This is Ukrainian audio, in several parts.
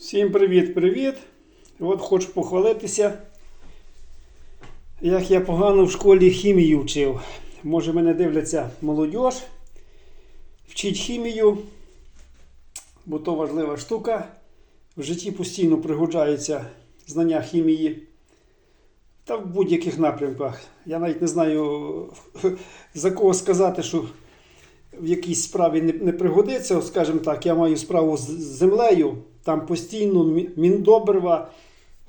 Всім привіт-привіт! От хочу похвалитися, як я погано в школі хімію вчив. Може мене дивляться молодь, вчить хімію, бо то важлива штука. В житті постійно пригоджаються знання хімії. Та в будь-яких напрямках. Я навіть не знаю за кого сказати, що в якійсь справі не, пригодиться. Скажімо так, я маю справу з землею, там постійно міндобрива.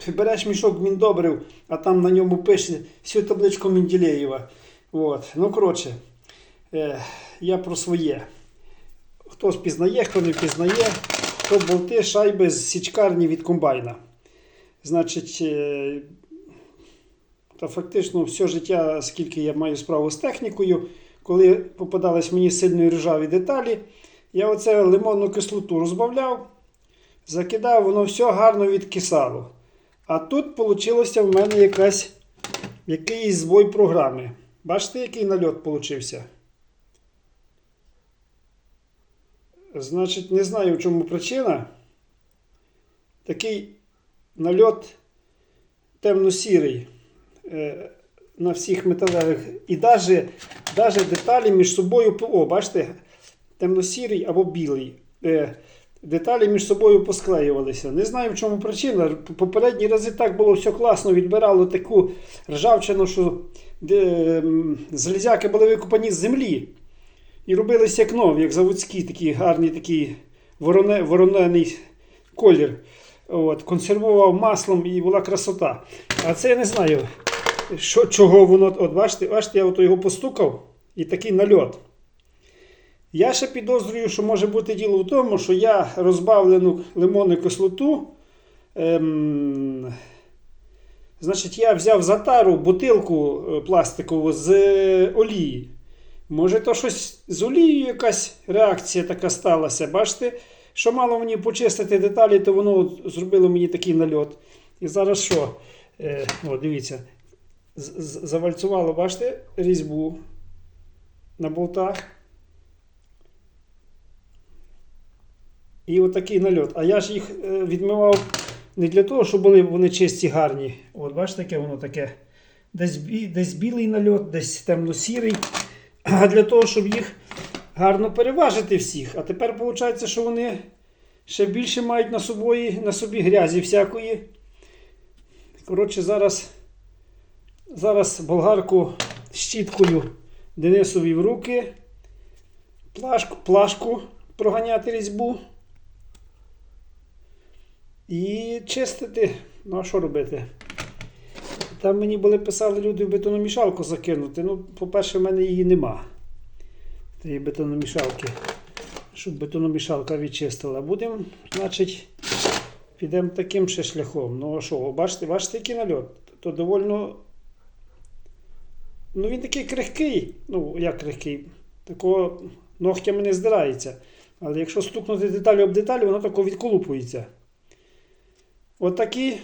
Береш мішок міндобрив, а там на ньому пише всю табличку Менділеєва. От. Ну, коротше, е, я про своє. Хто спізнає, хто не впізнає, то болти шайби з січкарні від комбайна. Значить, е, та фактично все життя, скільки я маю справу з технікою, коли попадались мені сильно ржаві деталі, я оце лимонну кислоту розбавляв, закидав, воно все гарно відкисало. А тут вийшло в мене якась, якийсь збой програми. Бачите, який нальот получився? Значить, не знаю, в чому причина. Такий нальот темно-сірий е, на всіх металевих. І навіть, деталі між собою, о, бачите, темно-сірий або білий. Е, Деталі між собою посклеювалися. Не знаю, в чому причина. Попередні рази так було все класно, відбирало таку ржавчину, що де, залізяки були викопані з землі. І робилися як нові, як заводські, такі гарні, такий вороне, воронений колір. От, консервував маслом і була красота. А це я не знаю, що, чого воно. От бачите, бачите, я от його постукав і такий нальот. Я ще підозрюю, що може бути діло в тому, що я розбавлену лимонну кислоту. Ем, значить, я взяв за тару бутилку е, пластикову з е, олії. Може, то щось з олією якась реакція така сталася. Бачите, що мало мені почистити деталі, то воно зробило мені такий нальот. І зараз що? Е, о, дивіться, завальцювало, бачите, різьбу на болтах. І отакий нальот. А я ж їх е, відмивав не для того, щоб були вони чисті, гарні. От бачите, яке воно таке. Десь, десь білий нальот, десь темно-сірий. А для того, щоб їх гарно переважити всіх. А тепер виходить, що вони ще більше мають на собі, на собі грязі всякої. Коротше, зараз, зараз болгарку щіткою Денисові в руки. Плашку, плашку проганяти різьбу. І чистити. Ну, а що робити? Там мені були писали люди в бетономішалку закинути. Ну, по-перше, в мене її нема. Тієї бетономішалки. Щоб бетономішалка відчистила. Будемо, значить, підемо таким ще шляхом. Ну, а що, бачите, бачите, який нальот? То довольно. Ну, він такий крихкий. Ну, як крихкий. Такого ногтями не здирається. Але якщо стукнути деталь об деталь, воно тако відколупується. Отакі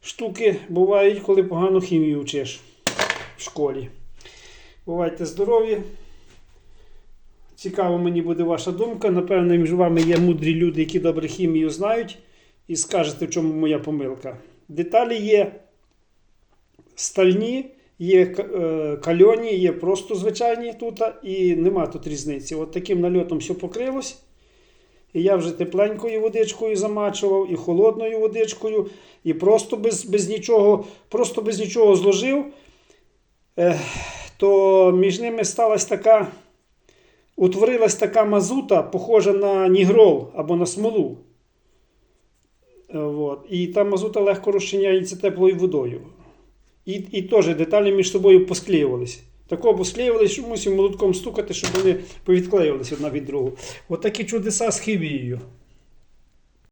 штуки бувають, коли погано хімію вчиш в школі. Бувайте здорові. Цікаво мені буде ваша думка. Напевно, між вами є мудрі люди, які добре хімію знають, і скажете, в чому моя помилка. Деталі є стальні, є е, кальоні, є просто звичайні тут, і нема тут різниці. От таким нальотом все покрилось. І я вже тепленькою водичкою замачував, і холодною водичкою, і просто без, без нічого, просто без нічого зложив. То між ними сталася така, утворилась така мазута, похожа на нігрол або на смолу. От. І та мазута легко розчиняється теплою водою. І, і теж деталі між собою посклеювалися. Такого посклеювалися, що мусимо молотком стукати, щоб вони повідклеювалися одна від другого. От чудеса з хімією.